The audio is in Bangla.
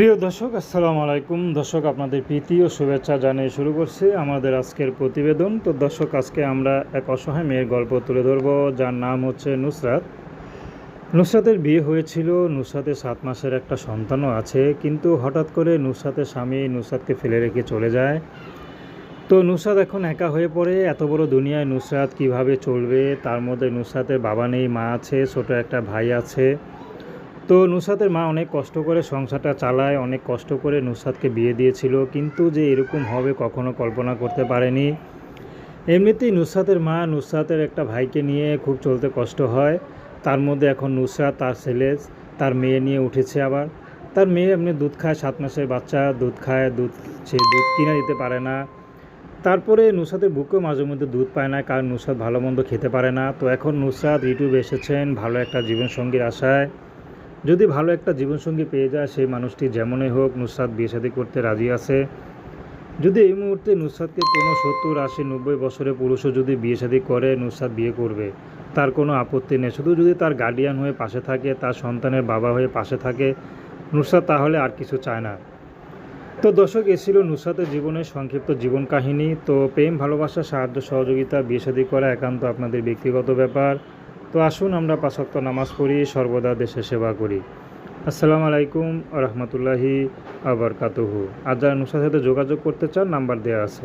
প্রিয় দর্শক, আসসালামু আলাইকুম। দর্শক, আপনাদের প্রীতি ও শুভেচ্ছা জানিয়ে শুরু করছি আমাদের আজকের প্রতিবেদন। তো দর্শক, আজকে আমরা এক অসহায় মেয়ের গল্প তুলে ধরব, যার নাম হচ্ছে নুসরাত। নুসরাতের বিয়ে হয়েছিল, নুসরাতের সাত মাসের একটা সন্তানও আছে, কিন্তু হঠাৎ করে নুসরাতের স্বামী নুসরাতকে ফেলে রেখে চলে যায়। তো নুসরাত এখন একা হয়ে পড়ে, এত বড় দুনিয়ায় নুসরাত কীভাবে চলবে? তার মধ্যে নুসরাতের বাবা নেই, মা আছে, ছোট একটা ভাই আছে। তো নুসরাতের মা অনেক কষ্ট করে সংসারটা চালায়, অনেক কষ্ট করে নুসরাতকে বিয়ে দিয়েছিল, কিন্তু যে এরকম হবে কখনো কল্পনা করতে পারেনি। এমনিতেই নুসরাতের মা নুসরাতের একটা ভাইকে নিয়ে খুব চলতে কষ্ট হয়। তার মধ্যে এখন নুসরাত, তার ছেলে, তার মেয়ে নিয়ে উঠেছে আবার। তার মেয়ে এমনি দুধ খায়, সাত মাসের বাচ্চা, দুধ খায়, দুধ, সে দুধ কিনে দিতে পারে না। তারপরে নুসরাতের বুকেও মাঝে মধ্যে দুধ পায় না, কারণ নুসরাত ভালো মন্দ খেতে পারে না। তো এখন নুসরাত ইউটিউবে এসেছেন, ভালো একটা জীবনসঙ্গীর আশায়। যদি ভালো একটা জীবনসঙ্গী পেয়ে যায়, সেই মানুষটি যেমনই হোক নুসরাত বিয়ে শাদী করতে রাজি আছে। যদি এই মুহূর্তে নুসরাতকে কোনো সত্তর, আশি, নব্বই বছরের পুরুষও যদি বিয়ে শাদী করে, নুসরাত বিয়ে করবে, তার কোনো আপত্তি নেই। শুধু যদি তার গার্ডিয়ান হয়ে পাশে থাকে, তার সন্তানের বাবা হয়ে পাশে থাকে, নুসরাত তাহলে আর কিছু চায় না। তো দর্শক, এ ছিল নুসরাতের জীবনের সংক্ষিপ্ত জীবন কাহিনী। তো প্রেম, ভালোবাসা, সাহায্য, সহযোগিতা, বিয়ে শাদী করা একান্ত আপনাদের ব্যক্তিগত ব্যাপার। তো আসুন আমরা পাঁচক্ত নামাজ পড়ি, সর্বদা দেশে সেবা করি। আসসালামু আলাইকুম রহমতুল্লাহি আবরকাতহু আর যারা নুসার সাথে যোগাযোগ করতে চান, নাম্বার দেওয়া আছে।